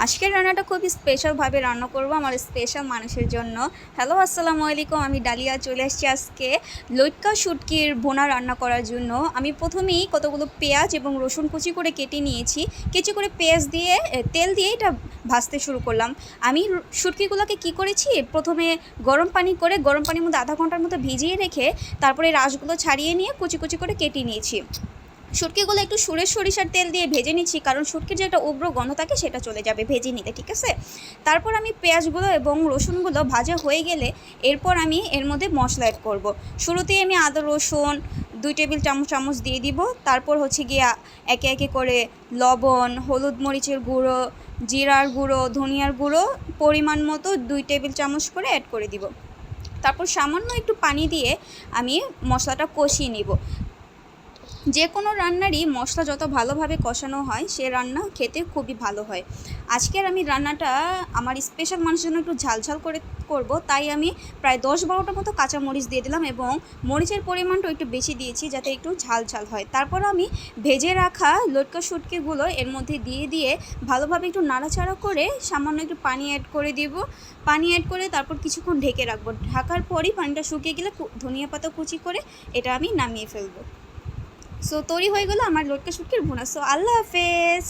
আজকের রান্নাটা খুবই স্পেশালভাবে রান্না করব আমার স্পেশাল মানুষের জন্য। হ্যালো আসসালামু আলাইকুম, আমি ডালিয়া চলে আসছি আজকে লইটকা শুটকির বোনা রান্না করার জন্য। আমি প্রথমেই কতগুলো পেঁয়াজ এবং রসুন কুচি করে কেটে নিয়েছি। কেচি করে পেঁয়াজ দিয়ে তেল দিয়ে এটা ভাজতে শুরু করলাম। আমি শুটকিগুলোকে কি করেছি? প্রথমে গরম পানি করে, গরম পানির মধ্যে আধা ঘণ্টার মতো ভিজিয়ে রেখে তারপরে রাসগুলো ছাড়িয়ে নিয়ে কুচি কুচি করে কেটে নিয়েছি। শুটকিগুলো একটু সুরের সরিষার তেল দিয়ে ভেজে নিচ্ছি, কারণ শুটকির যে একটা উগ্র গন্ধ থাকে সেটা চলে যাবে ভেজে নিতে, ঠিক আছে? তারপর আমি পেঁয়াজগুলো এবং রসুনগুলো ভাজা হয়ে গেলে এরপর আমি এর মধ্যে মশলা অ্যাড করব। শুরুতেই আমি আদা, রসুন, দুই টেবিল চামচ চামচ দিয়ে দিব। তারপর হচ্ছে গিয়া একে একে করে লবণ, হলুদ মরিচের গুঁড়ো, জিরার গুঁড়ো, ধনিয়ার গুঁড়ো পরিমাণ মতো দুই টেবিল চামচ করে অ্যাড করে দিব। তারপর সামান্য একটু পানি দিয়ে আমি মশলাটা কষিয়ে নিব। যে কোনো রান্নারই মশলা যত ভালোভাবে কষানো হয়, সে রান্না খেতে খুবই ভালো হয়। আজকের আমি রান্নাটা আমার স্পেশাল মানুষের জন্য একটু ঝালঝাল করে করব, তাই আমি প্রায় দশ বারোটা মতো কাঁচা মরিচ দিয়ে দিলাম এবং মরিচের পরিমাণটা একটু বেশি দিয়েছি যাতে একটু ঝাল ঝাল হয়। তারপর আমি ভেজে রাখা লটকা শুটকিগুলো এর মধ্যে দিয়ে দিয়ে ভালোভাবে একটু নাড়াচাড়া করে সামান্য একটু পানি অ্যাড করে দিব। পানি অ্যাড করে তারপর কিছুক্ষণ ঢেকে রাখব। ঢাকার পরই পানিটা শুকিয়ে গেলে ধনিয়া পাতা কুচি করে এটা আমি নামিয়ে ফেলব। সো তৈরি হয়ে গেলো আমার লটকা শুটকির বোনা। সো আল্লাহ হাফেজ।